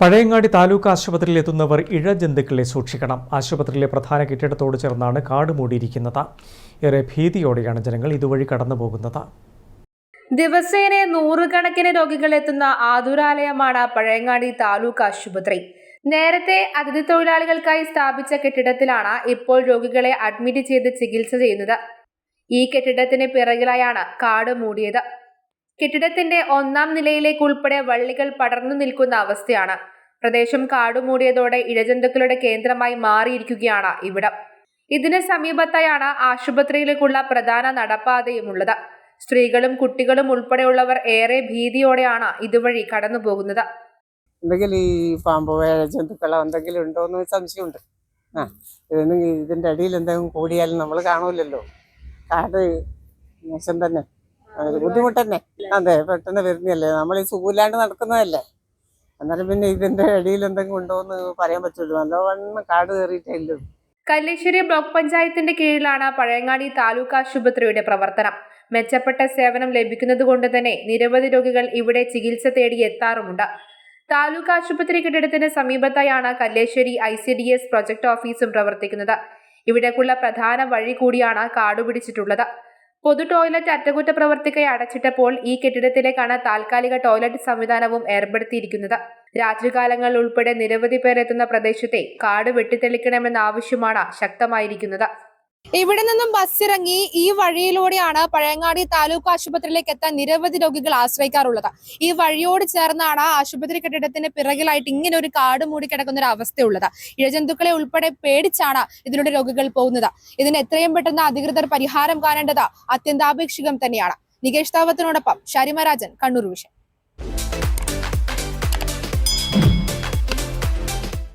പഴയങ്ങാടി താലൂക്ക് ആശുപത്രിയിൽ എത്തുന്നവർ ഇഴ ഇഴജന്തുക്കളെ സൂക്ഷിക്കണം. ആശുപത്രിയിലെ പ്രധാന കെട്ടിടത്തോട് ചേർന്നാണ് കാട് മൂടിയിരിക്കുന്നത്. ഏറെ ഭീതിയോടെയാണ് ജനങ്ങൾ ഇതുവഴി കടന്നു പോകുന്നത് ദിവസേന നൂറുകണക്കിന് രോഗികൾ എത്തുന്ന ആതുരാലയമാണ് പഴയങ്ങാടി താലൂക്ക് ആശുപത്രി. നേരത്തെ അതിഥി തൊഴിലാളികൾക്കായി സ്ഥാപിച്ച കെട്ടിടത്തിലാണ് ഇപ്പോൾ രോഗികളെ അഡ്മിറ്റ് ചെയ്ത് ചികിത്സ ചെയ്യുന്നത്. ഈ കെട്ടിടത്തിന് പിറകിലായാണ് കാട് മൂടിയത്. കെട്ടിടത്തിന്റെ ഒന്നാം നിലയിലേക്ക് ഉൾപ്പെടെ വള്ളികൾ പടർന്നു നിൽക്കുന്ന അവസ്ഥയാണ്. പ്രദേശം കാടുമൂടിയതോടെ ഇഴജന്തുക്കളുടെ കേന്ദ്രമായി മാറിയിരിക്കുകയാണ് ഇവിടം. ഇതിന് സമീപത്തായാണ് ആശുപത്രിയിലേക്കുള്ള പ്രധാന നടപ്പാതയും ഉള്ളത് സ്ത്രീകളും കുട്ടികളും ഉൾപ്പെടെയുള്ളവർ ഏറെ ഭീതിയോടെയാണ് ഇതുവഴി കടന്നു പോകുന്നത് എന്തെങ്കിലും ഈ പാമ്പ് ജന്തുക്കളോ എന്തെങ്കിലും ഉണ്ടോ എന്ന് സംശയമുണ്ട്. ആ ഇതൊന്നും ഇതിന്റെ അടിയിൽ എന്തെങ്കിലും കൂടിയാലും നമ്മൾ കാണൂലല്ലോ. കാട് മോശം തന്നെ. അതൊരു ബുദ്ധിമുട്ട് തന്നെ അതെ പെട്ടെന്ന് വരുന്നല്ലേ നമ്മൾ ഈ സുഖമില്ലാണ്ട് നടക്കുന്നതല്ലേ. അന്നേരം പിന്നെ ഇതിന്റെ അടിയിൽ എന്തെങ്കിലും ഉണ്ടോ എന്ന് പറയാൻ പറ്റുള്ളൂ നല്ലവണ്ണം കാട് കയറിയിട്ടില്ലോ. കല്ലേശ്വരി ബ്ലോക്ക് പഞ്ചായത്തിന്റെ കീഴിലാണ് പഴയങ്ങാടി താലൂക്ക് ആശുപത്രിയുടെ പ്രവർത്തനം. മെച്ചപ്പെട്ട സേവനം ലഭിക്കുന്നതുകൊണ്ട് തന്നെ നിരവധി രോഗികൾ ഇവിടെ ചികിത്സ തേടി എത്താറുമുണ്ട്. താലൂക്ക് ആശുപത്രി കെട്ടിടത്തിന് സമീപത്തായാണ് Kalleshwari I C D S project ഓഫീസും പ്രവർത്തിക്കുന്നത്. ഇവിടേക്കുള്ള പ്രധാന വഴി കൂടിയാണ് കാടുപിടിച്ചിട്ടുള്ളത്. പൊതു ടോയ്ലറ്റ് അറ്റകുറ്റപ്രവർത്തിക്കായി അടച്ചിട്ടപ്പോൾ ഈ കെട്ടിടത്തിലേക്കാണ് താൽക്കാലിക ടോയ്ലറ്റ് സംവിധാനവും ഏർപ്പെടുത്തിയിരിക്കുന്നത്. രാത്രികാലങ്ങളിൽ ഉൾപ്പെടെ നിരവധി പേരെത്തുന്ന പ്രദേശത്തെ കാട് വെട്ടിത്തെളിക്കണമെന്ന ആവശ്യമാണ് ശക്തമായിരിക്കുന്നത്. ഇവിടെ നിന്നും ബസ് ഇറങ്ങി ഈ വഴിയിലൂടെയാണ് പഴയങ്ങാടി താലൂക്ക് ആശുപത്രിയിലേക്ക് എത്താൻ നിരവധി രോഗികൾ ആശ്രയിക്കാറുള്ളത്. ഈ വഴിയോട് ചേർന്നാണ് ആശുപത്രി കെട്ടിടത്തിന്റെ പിറകിലായിട്ട് ഇങ്ങനെ ഒരു കാട് മൂടി കിടക്കുന്ന ഒരു അവസ്ഥയുള്ളത് ഇഴജന്തുക്കളെ ഉൾപ്പെടെ പേടിച്ചാണ് ഇതിലൂടെ രോഗികൾ പോകുന്നത്. ഇതിന് എത്രയും പെട്ടെന്ന് അധികൃതർ പരിഹാരം കാണേണ്ടത് അത്യന്താപേക്ഷികം തന്നെയാണ്. നികേഷ് താവത്തിനോടൊപ്പം ഷാരിമരാജൻ കണ്ണൂർ വിഷൻ.